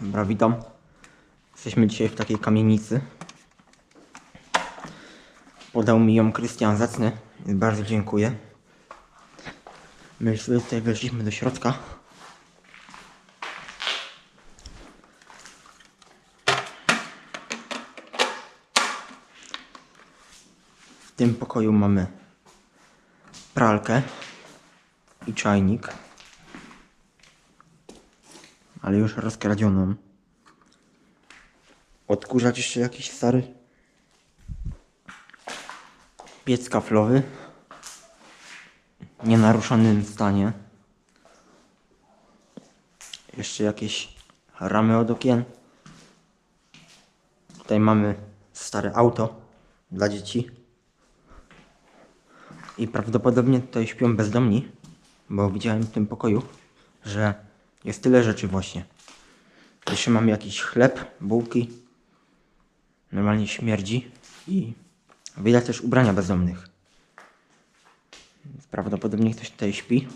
Dobra, witam. Jesteśmy dzisiaj w takiej kamienicy. Podał mi ją Krystian Zacny. Bardzo dziękuję. My już tutaj weszliśmy do środka. W tym pokoju mamy pralkę i czajnik, ale już rozkradzioną. Odkurzacz jeszcze jakiś stary. Piec kaflowy. W nienaruszonym stanie. Jeszcze jakieś ramy od okien. Tutaj mamy stare auto dla dzieci. I prawdopodobnie tutaj śpią bezdomni, bo widziałem w tym pokoju, że jest tyle rzeczy właśnie. Jeszcze mamy jakiś chleb, bułki. Normalnie śmierdzi i widać też ubrania bezdomnych. Prawdopodobnie ktoś tutaj śpi.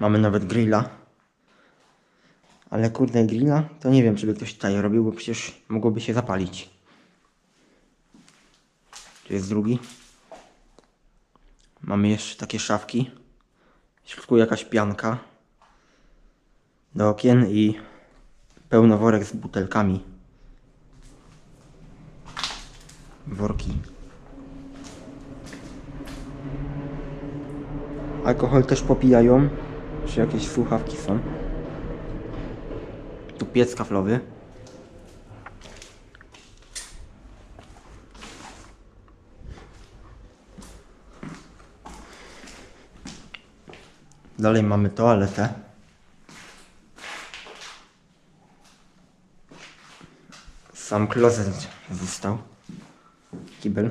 Mamy nawet grilla. Ale kurde grilla, to nie wiem, czy by ktoś tutaj robił, bo przecież mogłoby się zapalić. Tu jest drugi. Mamy jeszcze takie szafki. W środku jakaś pianka. Do okien i pełno worek z butelkami. Worki. Alkohol też popijają. Czy jakieś słuchawki są. Tu piec kaflowy. Dalej mamy toaletę. Sam klozet został. Kibel.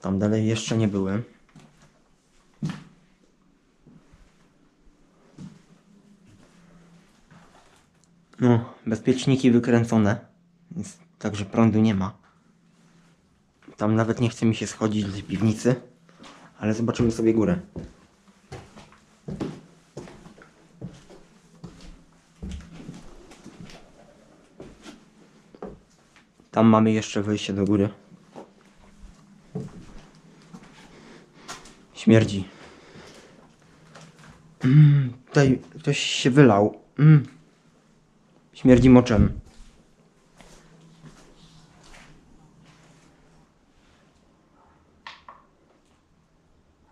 Tam dalej jeszcze nie byłem. No, bezpieczniki wykręcone. Także prądu nie ma. Tam nawet nie chce mi się schodzić tej piwnicy. Ale zobaczymy sobie górę. Tam mamy jeszcze wyjście do góry. Śmierdzi. Mm, tutaj ktoś się wylał. Mm. Śmierdzi moczem.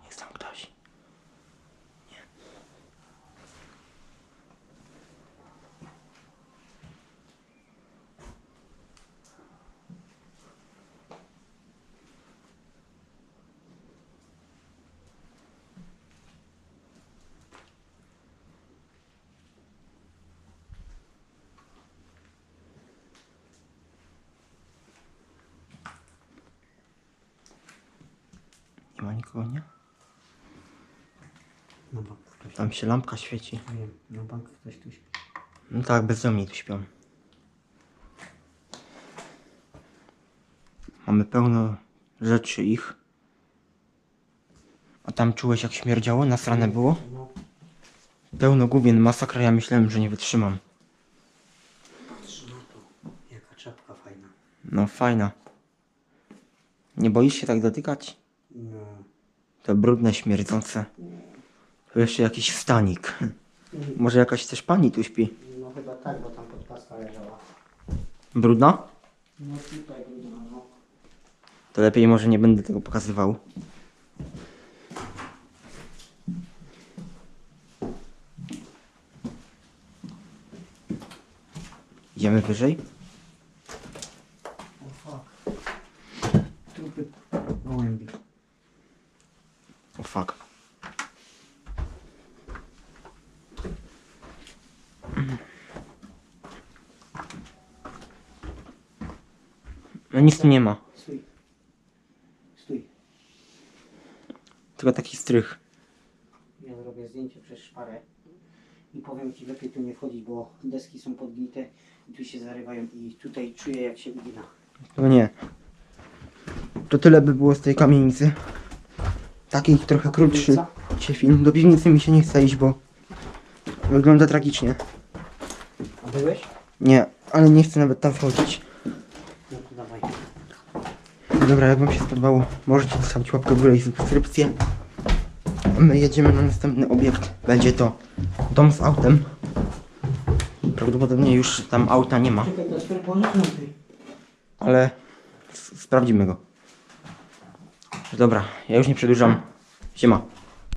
Jest tam ktoś. Nie. Nie ma nikogo, nie? Bank ktoś. Tam się lampka świeci. Nie wiem, na bank ktoś tu śpi. No tak, bezdomni tu śpią. Mamy pełno rzeczy ich. A tam czułeś jak śmierdziało? Nasrane było? No, Pełno główien, masakra, ja myślałem, że nie wytrzymam. patrz na to. Jaka czapka fajna. No fajna. Nie boisz się tak dotykać? To brudne, śmierdzące. Tu jeszcze jakiś stanik. Może jakaś też pani tu śpi? No chyba tak, bo tam podpaska leżała. Brudna? No tutaj brudno, no. To lepiej może nie będę tego pokazywał. Idziemy wyżej? O fuck. Trupy gołębi. O fuck. No nic tu nie ma. Stój. Stój. Tylko taki strych. Ja zrobię zdjęcie przez szparę. I powiem ci lepiej tu nie wchodzić, bo deski są podgnite i tu się zarywają i tutaj czuję jak się ugina. No nie. To tyle by było z tej kamienicy. Taki trochę krótszy dzisiaj film. Do piwnicy mi się nie chce iść, bo Wygląda tragicznie. A byłeś? Nie, ale nie chcę nawet tam wchodzić. No to dawaj. Dobra, jak wam się spodobało, możecie zostawić łapkę w górę i subskrypcję. A My jedziemy na następny obiekt. Będzie to dom z autem. Prawdopodobnie już tam auta nie ma, ale sprawdzimy go. Dobra, ja już nie przedłużam. Siema.